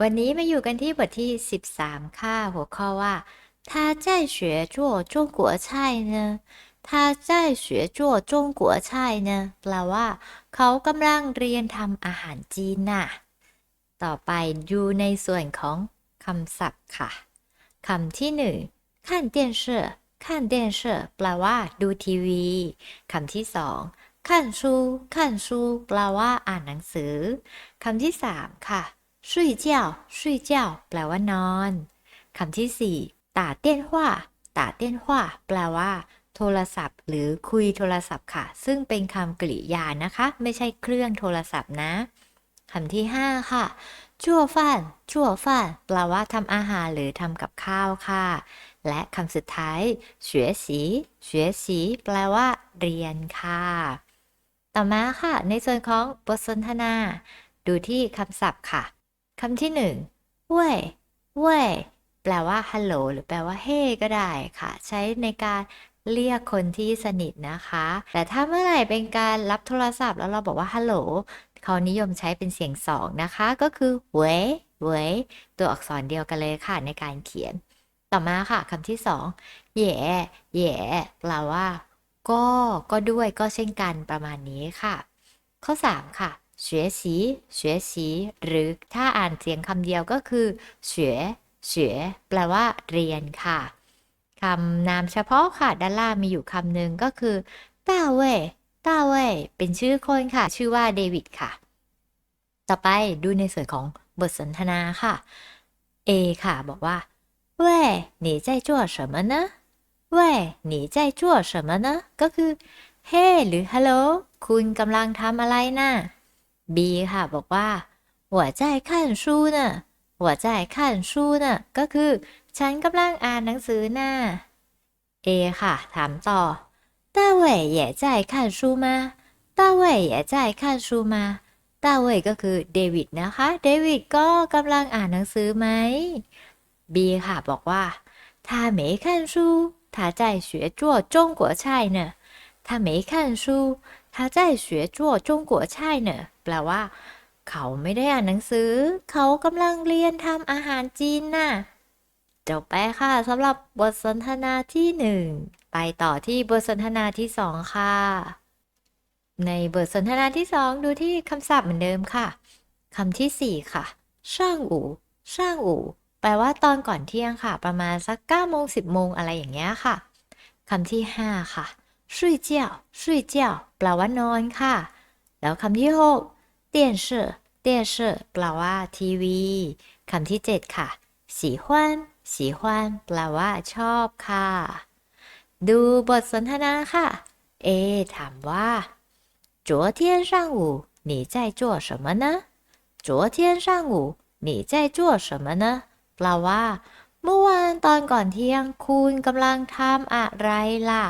วันนี้มาอยู่กันที่บทที่ 13 ค่ะ หัวข้อว่า他在学做中国菜呢他在学做中国菜呢แปลว่า เขากำลังเรียนทำอาหารจีนน่ะ ต่อไปดูในส่วนของคำศัพท์ค่ะคำที่หนึ่ง看电视看电视แปลว่า ดูทีวีคำที่สอง看书看书แปลว่า อ่านหนังสือคำที่สามค่ะ ซุยเจ้าซุยเจ้าแปลว่านอนคำที่สี่ตาเตี้นหวตาเต้นหวแปลว่า โทรศัพท์ หรือคุยโทรศัพท์ค่ะ ซึ่งเป็นคำกริยานะคะ ไม่ใช่เครื่องโทรศัพท์นะคำที่ห้าค่ะชั่วฟันชั่วฟันแปลว่าทำอาหารหรือทำกับข้าวค่ะ และคำสุดท้ายเฉวยสีเฉวยสีแปลว่า เรียนค่ะ ต่อมาค่ะ ในส่วนของบทสนทนา ดูที่คำศัพท์ค่ะ คำที่หนึ่งเว่ยเว่ยแปลว่าฮัลโหลหรือแปลว่าเฮ้ก็ได้ค่ะ ใช้ในการเรียกคนที่สนิทนะคะ แต่ถ้าเมื่อไหร่เป็นการรับโทรศัพท์แล้วเราบอกว่าฮัลโหลเขานิยมใช้เป็นเสียงสองนะคะ ก็คือเว่ยเว่ยตัวอักษรเดียวกันเลยค่ะในการเขียน ต่อมาค่ะคำที่สองแย่แย่แปลว่า ก็ก็ด้วยก็เช่นกันประมาณนี้ค่ะ ข้อ 3 ค่ะ 学习学习หรือถ้าอ่านเสียงคำเดียวก็คือ学学แปลว่า เรียนค่ะคำนามเฉพาะค่ะ ด้านล่างมีอยู่คำหนึ่งก็คือต้าเว่ยต้าเว่ยเป็นชื่อคนค่ะ ชื่อว่าเดวิดค่ะ ต่อไปดูในส่วนของบทสนทนาค่ะ A ค่ะ บอกว่า喂你在做什么呢喂你在做什么呢ก็คือเฮ้หรือฮัลโหลคุณกำลังทำอะไรนะ B ค่ะ บอกว่า我在看书呢我在看书呢ก็คือ ฉันกำลังอ่านหนังสือนะ A ค่ะ ถามต่อ大卫也在看书吗大卫也在看书吗大卫ก็คือเดวิดนะคะเดวิดก็กำลังอ่านหนังสือไหม B ค่ะ บอกว่า他没看书他在学做中国菜呢他没看书 他在学做中国菜呢แปลว่า เขาไม่ได้อ่านหนังสือ เขากำลังเรียนทำอาหารจีนน่ะจบไปค่ะสำหรับบทสนทนาที่หนึ่งไปต่อที่บทสนทนาที่สองค่ะ ในบทสนทนาที่สองดูที่คำศัพท์เหมือนเดิมค่ะคำที่สี่ค่ะช่างอู่ช่างอู่แปลว่าตอนก่อนเที่ยงค่ะ ประมาณสัก9โมง10โมงอะไรอย่างเงี้ยค่ะคำที่ 5 ค่ะ睡觉睡觉 แปลว่านอนค่ะ แล้วคำที่6电视电视แปลว่าทีวีคำที่ 7 ค่ะ喜欢喜欢แปลว่าชอบค่ะ ดูบทสนทนาค่ะ A ถามว่า昨天上午你在做什么呢昨天上午你在做什么呢แปลว่า เมื่อวานตอนก่อนเที่ยงคุณกำลังทำอะไรล่ะ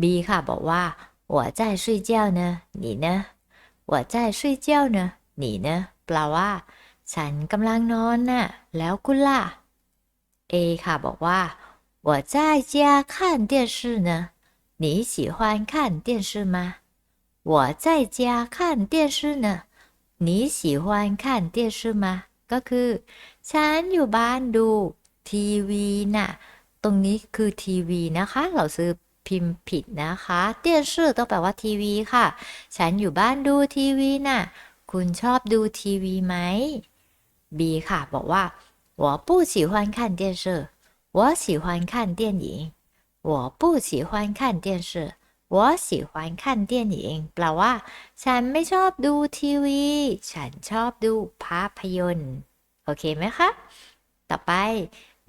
B ค่ะบอกว่า 我在睡觉呢你呢我在睡觉呢你呢แปลว่า ฉันกำลังนอนน่ะ แล้วคุณล่ะ A ค่ะบอกว่า我在家看电视呢你喜欢看电视吗我在家看电视呢你喜欢看电视吗ก็คือ ฉันอยู่บ้านดูทีวีน่ะ ตรงนี้คือทีวีนะคะ เราซื้อ พิมพ์ผิดนะคะเตี้ยชื่อต้องแปลว่าทีวีค่ะ ฉันอยู่บ้านดูทีวีน่ะ คุณชอบดูทีวีไหม B ค่ะ บอกว่า我不喜欢看电视我喜欢看电影我不喜欢看电视我喜欢看电影แปลว่า ฉันไม่ชอบดูทีวี ฉันชอบดูภาพยนตร์ โอเคไหมคะ ต่อไป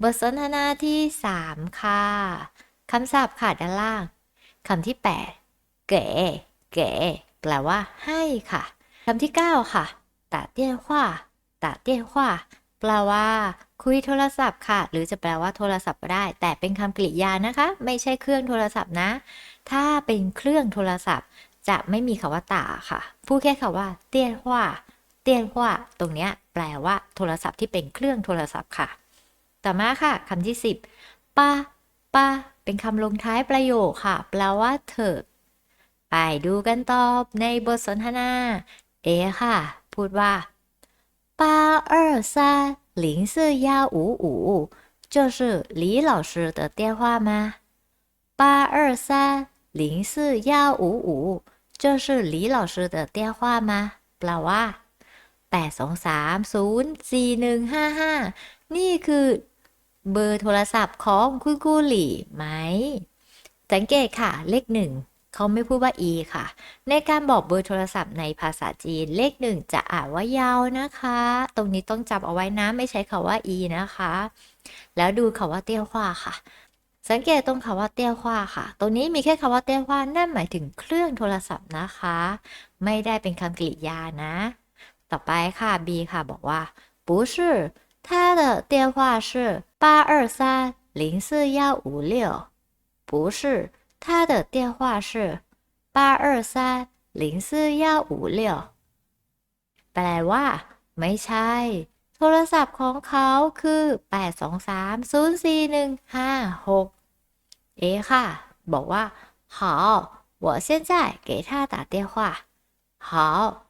บทสนทนาที่ 3 ค่ะ คำศัพท์ค่ะด้านล่างคำที่ 8 เก๋ เก๋ แปลว่า ให้ค่ะคำที่ 9 ค่ะตาเตี้ยขว่าตาเตี้ยขว่าแปลว่า คุยโทรศัพท์ค่ะ หรือจะแปลว่าโทรศัพท์ก็ได้ แต่เป็นคำกริยานะคะ ไม่ใช่เครื่องโทรศัพท์นะ ถ้าเป็นเครื่องโทรศัพท์ จะไม่มีคำว่าตาค่ะพูดแค่คำว่า เตี้ยขว่าเตี้ยขว่าตรงนี้แปลว่า โทรศัพท์ที่เป็นเครื่องโทรศัพท์ค่ะ ต่อมาค่ะคำที่ 10ป้าป้า เป็นคำลงท้ายประโยคค่ะ แปลว่าเถอะไปดูกันต่อในบทสนทนา เอค่ะ พูดว่า 八二三零四幺五五，这是李老师的电话吗？八二三零四幺五五，这是李老师的电话吗？แปลว่าแปดสองสามศูนย์สี่หนึ่งห้าห้านี่คือ เบอร์โทรศัพท์ของคุณครูหลี่ไหม สังเกตค่ะ เลขหนึ่งเขาไม่พูดว่า e ค่ะ ในการบอกเบอร์โทรศัพท์ในภาษาจีน เลขหนึ่งจะอ่านว่ายาวนะคะ ตรงนี้ต้องจำเอาไว้นะ ไม่ใช้คาว่า e นะคะ แล้วดูคาว่าเตี้ยวขว้าค่ะ สังเกตตรงคาว่าเตี้ยวขว้าค่ะ ตรงนี้มีแค่คาว่าเตี้ยวขว้านั่นหมายถึงเครื่องโทรศัพท์นะคะ ไม่ได้เป็นคำกริยานะ ต่อไปค่ะ B ค่ะ บอกว่า不是他的电话是八二三零四幺五六不是他的电话是八二三零四幺五六แปลว่า ไม่ใช่ โทรศัพท์ของเขาคือ 823041556 เอค่ะ บอกว่า好我现在给他打电话好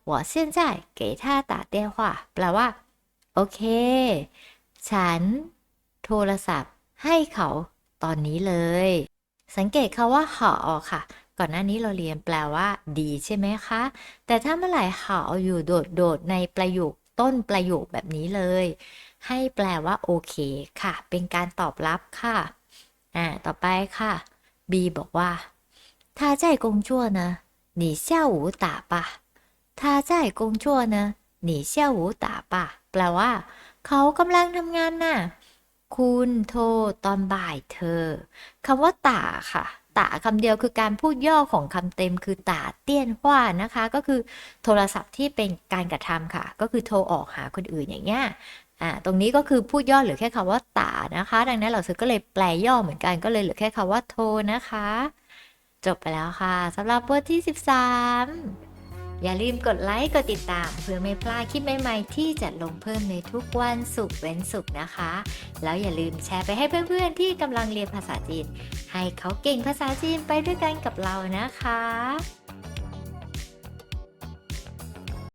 我现在给他打电话แปลว่า โอเค ฉัน โทรศัพท์ให้เขาตอนนี้เลย สังเกตคาว่าหาค่ะ ก่อนหน้านี้เราเรียนแปลว่า ดีใช่ไหมคะ แต่ถ้าเมื่อไหร่หาอยู่โดดๆในประโยคต้นประโยคแบบนี้เลย ให้แปลว่าโอเคค่ะ เป็นการตอบรับค่ะ อ่า ต่อไปค่ะ B บอกว่า他在工作呢你下午打吧他在工作呢你下午打吧 แปลว่า เขากำลังทำงานน่ะ คุณโทรตอนบ่ายเธอคำว่าตาค่ะตาคำเดียวคือการพูดย่อของคำเต็มคือตาเตี้ยนหว่านะคะ ก็คือโทรศัพท์ที่เป็นการกระทำค่ะ ก็คือโทรออกหาคนอื่นอย่างเงี้ยอ่าตรงนี้ก็คือพูดย่อเหลือแค่คำว่าตานะคะ ดังนั้นเราซื้อก็เลยแปลย่อเหมือนกันก็เลยเหลือแค่คำว่าโทรนะคะ จบไปแล้วค่ะสำหรับบทที่ 13 อย่าลืมกดไลค์ กดติดตาม เพื่อไม่พลาดคลิปใหม่ๆ ที่จะลงเพิ่มในทุกวันศุกร์เว้นศุกร์นะคะ แล้วอย่าลืมแชร์ไปให้เพื่อนๆที่กำลังเรียนภาษาจีน ให้เขาเก่งภาษาจีนไปด้วยกันกับเรานะคะ